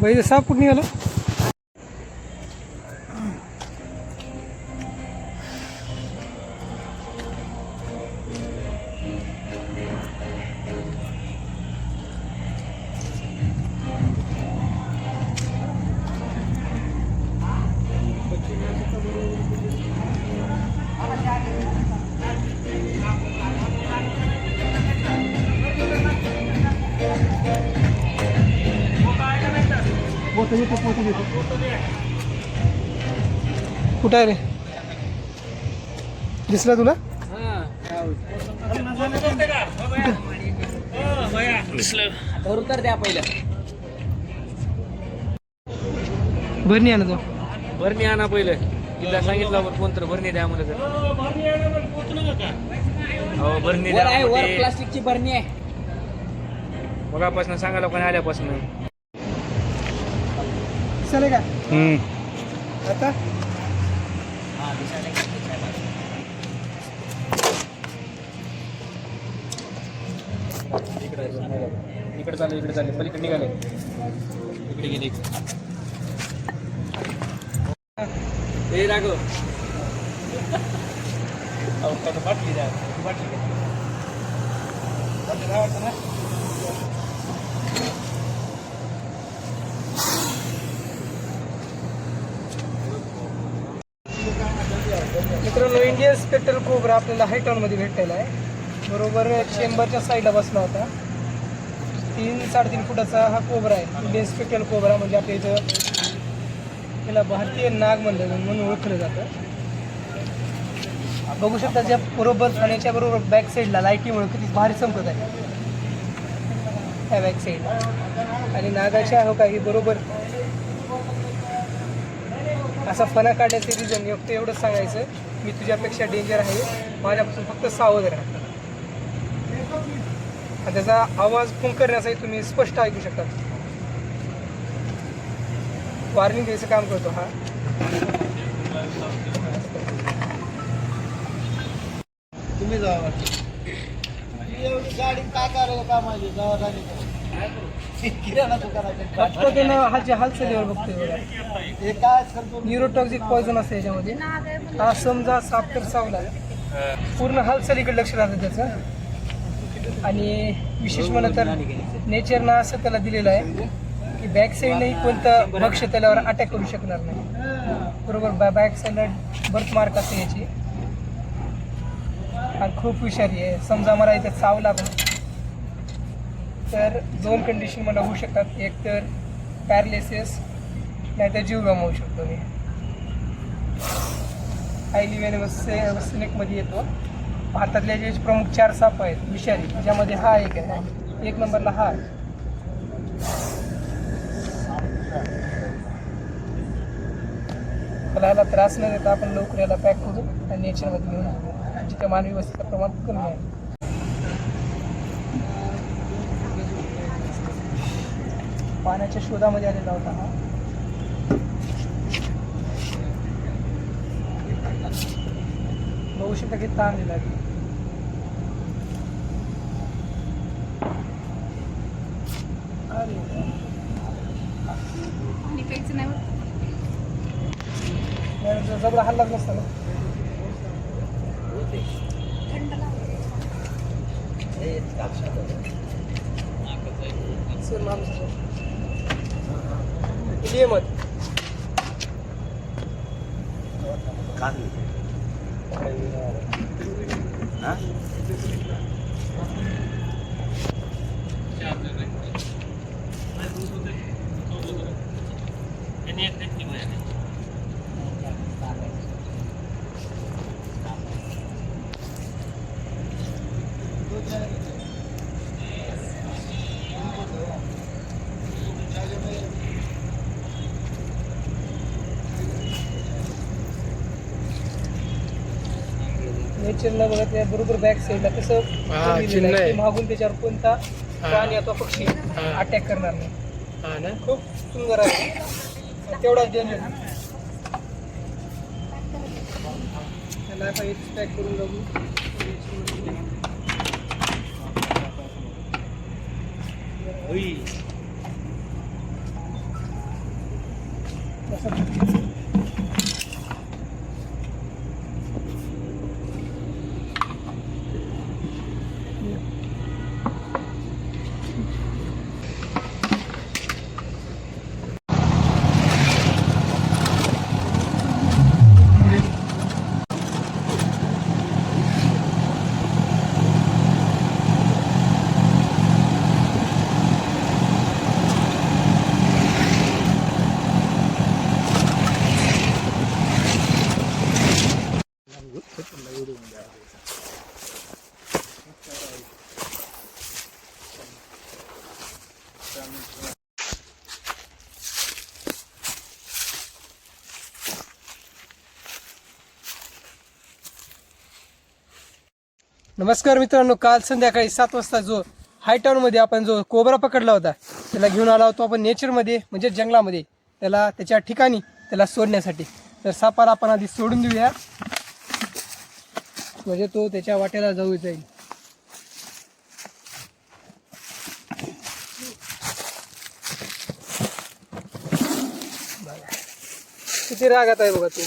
बाई साप कुठं निघालं कुठं आहे रे? दिसला तुला? द्या पहिलं. भरणी आणा तो? भरणी आणा पहिलं. तिला सांगितलं कोणतं भरणी द्या म्हणलं तर. हो भरणी द्या वर म्हणते. प्लास्टिकची बरणी आहे. मगापासून सांगा लोकांनी आल्यापासून. दिसाले का? आता? इकडे चालले इकडे चालले पलीकडे निघाले. इकडे गेले. हे राघव. अहो, त्याचं बाटली द्या. बाटली द्या. बाटली द्या वाटतं ना? मित्रांनो इंडियन स्पेक्टर कोबरा आपल्याला हायटॉनमध्ये भेटलेला आहे. बरोबर चेंबरच्या साईडला बसला होता. तीन साडेतीन फुटाचा हा कोबरा आहे. इंडियन स्पेक्टर कोबरा म्हणजे आपल्या इथं त्याला भारतीय नाग म्हणलं म्हणून ओळखलं जातं. बघू शकता ज्या बरोबर आणि बरोबर बॅक साईडला लाईटीमुळे किती भारी चमकत आहे. ह्या बॅक साईडला आणि नागाच्या हो काही बरोबर असा फणा काढण्याचे रिझन फक्त एवढंच सांगायचं. मी तुझ्यापेक्षा डेंजर आहे. माझ्यापासून फक्त सावध राहा. आणि त्याचा आवाज फुंकरण्याचाही तुम्ही स्पष्ट ऐकू शकता. वार्निंग द्यायचं काम करतो हा. तुम्ही जावा. गाडी काय करायला का माझी जावा किराणा दुकानाचे हालच्या हालचालीवर बघतोय हे काय न्यूरोटॉक्सिक पॉयझन असतं याच्यामध्ये. हा समजा साप तर सावला. पूर्ण हालचालीकडे लक्ष राहतं त्याचं. आणि विशेष म्हणलं तर नेचरनं असं त्याला दिलेलं आहे की बॅक साईडनेही कोणतं भक्ष त्याच्यावर अटॅक करू शकणार नाही. बरोबर? बॅ बॅक साईडला बर्थ मार्क असते याची. आणि खूप हुशारी आहे. समजा मला इथं चावला पण तर दोन कंडिशन मला होऊ शकतात. एक तर पॅरलेसेस नाही तर जीव गमावू शकतो मी. हायली वस्से स्नेकमध्ये येतो. भारतातले जे प्रमुख चार साप आहेत विषारी ज्यामध्ये हा एक आहे. एक नंबरला हा आहे. त्रास न देता आपण लवकर याला पॅक करू आणि नेचरमध्ये घेऊन जाऊ. जिथे मानवी वस्तीचं प्रमाण कमी आहे. पाण्याच्या शोधामध्ये आलेला होता हा. बघू शकता की ताण दिला आहे. अरे नाही, जर जबडा हल्लाच नसता ना. Климат. Кадр. А? Нет, это не мы. Thank you. नेचरला बघत नाही बरोबर बॅक साईडला कसं आहे मागून त्याच्यावर कोणता प्राणी अथवा पक्षी अटॅक करणार नाही. खूप सुंदर आहे. तेवढाच डेंजर त्याला आता इथं पॅक करून बघू. नमस्कार मित्रांनो काल संध्याकाळी सात वाजता जो हायटाऊनमध्ये आपण जो कोबरा पकडला होता त्याला घेऊन आला होतो आपण नेचरमध्ये म्हणजे जंगलामध्ये. त्याला त्याच्या ठिकाणी त्याला सोडण्यासाठी. तर सापाला आपण आधी सोडून देऊया. म्हणजे तो त्याच्या वाट्याला जाऊ जाईल. किती रागात आहे बघा तू.